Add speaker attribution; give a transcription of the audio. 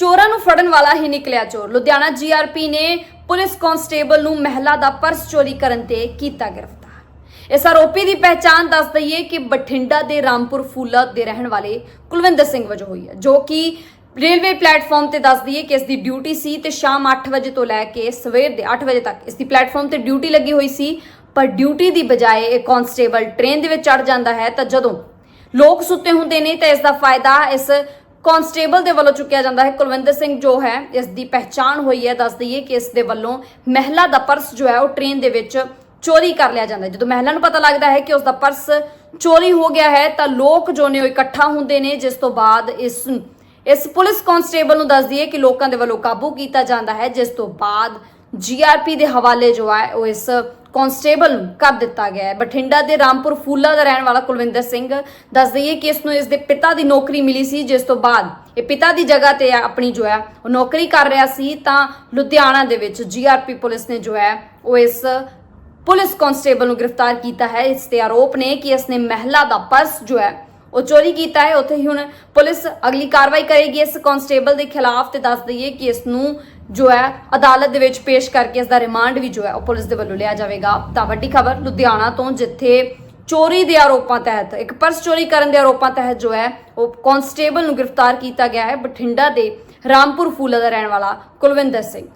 Speaker 1: ਚੋਰਾਂ ਨੂੰ ਫੜਨ ਵਾਲਾ ਹੀ ਨਿਕਲਿਆ ਚੋਰ। ਲੁਧਿਆਣਾ ਜੀਆਰਪੀ ਨੇ ਪੁਲਿਸ ਕਾਂਸਟੇਬਲ ਨੂੰ ਮਹਿਲਾ ਦਾ ਪਰਸ ਚੋਰੀ ਕਰਨ ਤੇ ਕੀਤਾ ਗ੍ਰਿਫਤਾਰ। ਇਸ ਆਰੋਪੀ ਦੀ ਪਹਿਚਾਣ ਦੱਸ ਦਈਏ ਕਿ ਬਠਿੰਡਾ ਦੇ ਰਾਮਪੁਰ ਫੂਲਾ ਦੇ ਰਹਿਣ ਵਾਲੇ ਕੁਲਵਿੰਦਰ ਸਿੰਘ ਵਜੋਂ ਹੋਈ ਹੈ, ਜੋ ਕਿ ਰੇਲਵੇ ਪਲੇਟਫਾਰਮ ਤੇ ਦੱਸ ਦਈਏ ਕਿ ਇਸ ਦੀ ਡਿਊਟੀ ਸੀ ਤੇ ਸ਼ਾਮ 8 ਵਜੇ ਤੋਂ ਲੈ ਕੇ ਸਵੇਰ ਦੇ 8 ਵਜੇ ਤੱਕ ਇਸ ਦੀ ਪਲੇਟਫਾਰਮ ਤੇ ਡਿਊਟੀ ਲੱਗੀ ਹੋਈ ਸੀ, ਪਰ ਡਿਊਟੀ ਦੀ ਬਜਾਏ ਇਹ ਕਾਂਸਟੇਬਲ ਟ੍ਰੇਨ ਦੇ ਵਿੱਚ ਚੜ ਜਾਂਦਾ ਹੈ ਤਾਂ ਜਦੋਂ ਲੋਕ ਸੁੱਤੇ ਹੁੰਦੇ ਨੇ ਤਾਂ ਇਸ ਦਾ ਫਾਇਦਾ ਇਸ ਕਾਂਸਟੇਬਲ ਦੇ ਵੱਲੋਂ ਚੁੱਕਿਆ ਜਾਂਦਾ ਹੈ। ਕੁਲਵਿੰਦਰ ਸਿੰਘ ਜੋ ਹੈ, ਇਸ ਦੀ ਪਹਿਚਾਣ ਹੋਈ ਹੈ। ਦੱਸ ਦਈਏ ਕਿ ਇਸ ਦੇ ਵੱਲੋਂ ਮਹਿਲਾ ਦਾ ਪਰਸ ਜੋ ਹੈ, ਉਹ ਟ੍ਰੇਨ ਦੇ ਵਿੱਚ ਚੋਰੀ ਕਰ ਲਿਆ ਜਾਂਦਾ ਹੈ। ਜਦੋਂ ਮਹਿਲਾ ਨੂੰ ਪਤਾ ਲੱਗਦਾ ਹੈ ਕਿ ਉਸ ਦਾ ਪਰਸ ਚੋਰੀ ਹੋ ਗਿਆ ਹੈ, ਤਾਂ ਲੋਕ ਜੋ ਨੇ ਉਹ ਇਕੱਠਾ ਹੁੰਦੇ ਨੇ, ਜਿਸ ਤੋਂ ਬਾਅਦ ਇਸ ਇਸ ਪੁਲਿਸ ਕਾਂਸਟੇਬਲ ਨੂੰ ਦੱਸ ਦਈਏ ਕਿ ਲੋਕਾਂ ਦੇ ਵੱਲੋਂ ਕਾਬੂ ਕੀਤਾ ਜਾਂਦਾ ਹੈ, ਜਿਸ ਤੋਂ ਬਾਅਦ ਜੀਆਰਪੀ ਦੇ ਹਵਾਲੇ ਜੋ ਹੈ, ਉਹ ਇਸ ਕਾਂਸਟੇਬਲ ਨੂੰ ਕਰ ਦਿੱਤਾ ਗਿਆ ਹੈ। ਬਠਿੰਡਾ ਦੇ ਰਾਮਪੁਰ ਫੂਲਾ ਦਾ ਰਹਿਣ ਵਾਲਾ ਕੁਲਵਿੰਦਰ ਸਿੰਘ ਦੱਸ ਦਈਏ ਕਿ ਇਸ ਨੂੰ ਇਸ ਦੇ ਪਿਤਾ ਦੀ ਨੌਕਰੀ ਮਿਲੀ ਸੀ, ਜਿਸ ਤੋਂ ਬਾਅਦ ਇਹ ਪਿਤਾ ਦੀ ਜਗ੍ਹਾ ਤੇ ਆਪਣੀ ਜੋ ਹੈ, ਉਹ ਨੌਕਰੀ ਕਰ ਰਿਹਾ ਸੀ। ਤਾਂ ਲੁਧਿਆਣਾ ਦੇ ਵਿੱਚ ਜੀਆਰਪੀ ਪੁਲਿਸ ਨੇ ਜੋ ਹੈ, ਉਹ ਇਸ ਪੁਲਿਸ ਕਾਂਸਟੇਬਲ ਨੂੰ ਗ੍ਰਿਫਤਾਰ ਕੀਤਾ ਹੈ। ਇਸ ਤੇ ਆਰੋਪ ਨੇ ਕਿ ਇਸ ਨੇ ਮਹਿਲਾ ਦਾ ਪਰਸ ਜੋ ਹੈ ਉਹ ਚੋਰੀ ਕੀਤਾ ਹੈ। ਉੱਥੇ ਹੀ ਹੁਣ ਪੁਲਿਸ ਅਗਲੀ ਕਾਰਵਾਈ ਕਰੇਗੀ। ਇਸ ਕਾਂਸਟੇਬਲ ਦੇ ਖਿਲਾਫ ਤੇ ਦੱਸ ਦਈਏ ਕਿ ਇਸ ਨੂੰ ਜੋ ਹੈ ਅਦਾਲਤ ਦੇ ਵਿੱਚ ਪੇਸ਼ ਕਰਕੇ ਇਸ ਦਾ ਰਿਮਾਂਡ ਵੀ ਜੋ ਹੈ ਉਹ ਪੁਲਿਸ ਦੇ ਵੱਲੋਂ ਲਿਆ ਜਾਵੇਗਾ। ਤਾਂ ਵੱਡੀ ਖਬਰ, ਲੁਧਿਆਣਾ ਤੋਂ ਜਿੱਥੇ ਚੋਰੀ ਦੇ ਆਰੋਪਾਂ ਤਹਿਤ, ਇੱਕ ਪਰਸ ਚੋਰੀ ਕਰਨ ਦੇ ਆਰੋਪਾਂ ਤਹਿਤ ਜੋ ਹੈ ਉਹ ਕਾਂਸਟੇਬਲ ਨੂੰ ਗ੍ਰਿਫਤਾਰ ਕੀਤਾ ਗਿਆ ਹੈ ਬਠਿੰਡਾ ਦੇ ਰਾਮਪੁਰ ਫੂਲਾ ਦਾ ਰਹਿਣ ਵਾਲਾ ਕੁਲਵਿੰਦਰ ਸਿੰਘ।